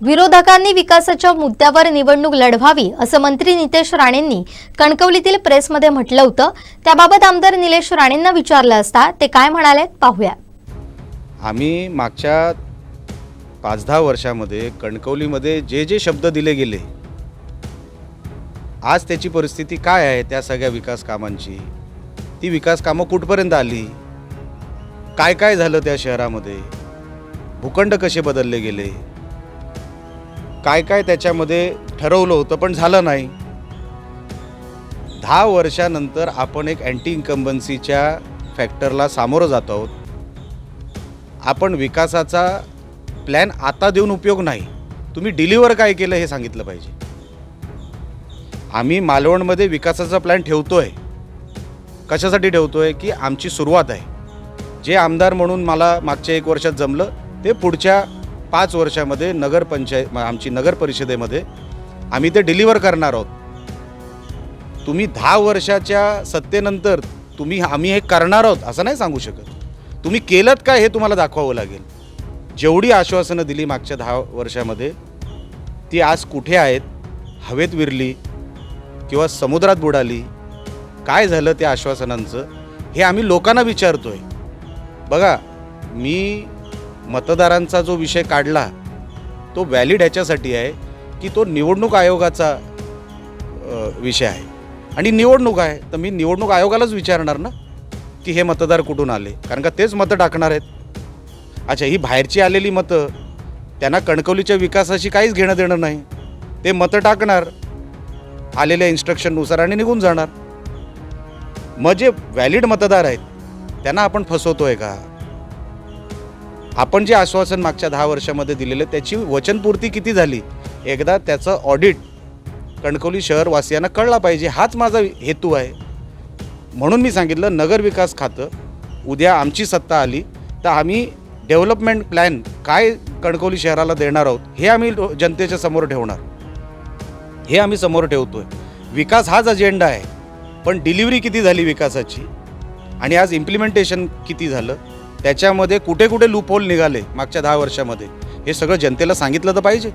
विरोधकांनी विकासाच्या मुद्द्यावर निवडणूक लढवावी असं मंत्री नितेश राणेंनी कणकवलीतील प्रेसमध्ये म्हटलं होतं. त्याबाबत आमदार निलेश राणेंना विचारलं असता ते काय म्हणाले पाहूया. आम्ही मागच्या पाच दहा वर्षामध्ये कणकवलीमध्ये जे जे शब्द दिले गेले आज त्याची परिस्थिती काय आहे त्या सगळ्या विकास कामांची? ती विकास कामं कुठपर्यंत आली? काय काय झालं त्या शहरामध्ये? भूखंड कसे बदलले गेले? काय काय त्याच्यामध्ये ठरवलं होतं पण झालं नाही. दहा वर्षानंतर आपण एक अँटी इन्कम्बन्सीच्या फॅक्टरला सामोरं जात आहोत. आपण विकासाचा प्लॅन आता देऊन उपयोग नाही. तुम्ही डिलिव्हर काय केलं हे सांगितलं पाहिजे. आम्ही मालवणमध्ये विकासाचा प्लॅन ठेवतो आहे कशासाठी ठेवतो आहे की आमची सुरुवात आहे. जे आमदार म्हणून मला मागच्या एक वर्षात जमलं ते पुढच्या पाच वर्षामध्ये नगरपंचायत आमची नगर परिषदेमध्ये आम्ही ते डिलिव्हर करणार आहोत. तुम्ही दहा वर्षाच्या सत्तेनंतर तुम्ही आम्ही हे करणार आहोत असं नाही सांगू शकत. तुम्ही केलं काय हे तुम्हाला दाखवावं लागेल. जेवढी आश्वासनं दिली मागच्या दहा वर्षामध्ये ती आज कुठे आहेत? हवेत विरली किंवा समुद्रात बुडाली? काय झालं त्या आश्वासनांचं? हे आम्ही लोकांना विचारतोय. बघा मी मतदारांचा जो विषय काढला तो व्हॅलिड ह्याच्यासाठी आहे की तो निवडणूक आयोगाचा विषय आहे. आणि निवडणूक आहे तर मी निवडणूक आयोगालाच विचारणार ना की हे मतदार कुठून आले? कारण का तेच मतं टाकणार आहेत. अच्छा ही बाहेरची आलेली मतं त्यांना कणकवलीच्या विकासाशी काहीच घेणं देणं नाही. ते मतं टाकणार आलेल्या इन्स्ट्रक्शननुसार आणि निघून जाणार. मग जे व्हॅलिड मतदार आहेत त्यांना आपण फसवतोय का? आपण जे आश्वासन मागच्या दहा वर्षामध्ये दिलेलं त्याची वचनपूर्ती किती झाली? एकदा त्याचं ऑडिट कणकवली शहरवासियांना कळला पाहिजे हाच माझा हेतू आहे. म्हणून मी सांगितलं नगर विकास खातं उद्या आमची सत्ता आली तर आम्ही डेव्हलपमेंट प्लॅन काय कणकवली शहराला देणार आहोत हे आम्ही जनतेच्या समोर ठेवणार. हे आम्ही समोर ठेवतोय. विकास हाच अजेंडा आहे पण डिलिव्हरी किती झाली विकासाची? आणि आज इम्प्लिमेंटेशन किती झालं? त्याच्यामध्ये कुठे कुठे लूपहोल निघाले मागच्या दहा वर्षामध्ये? हे सगळं जनतेला सांगितलं तर पाहिजे.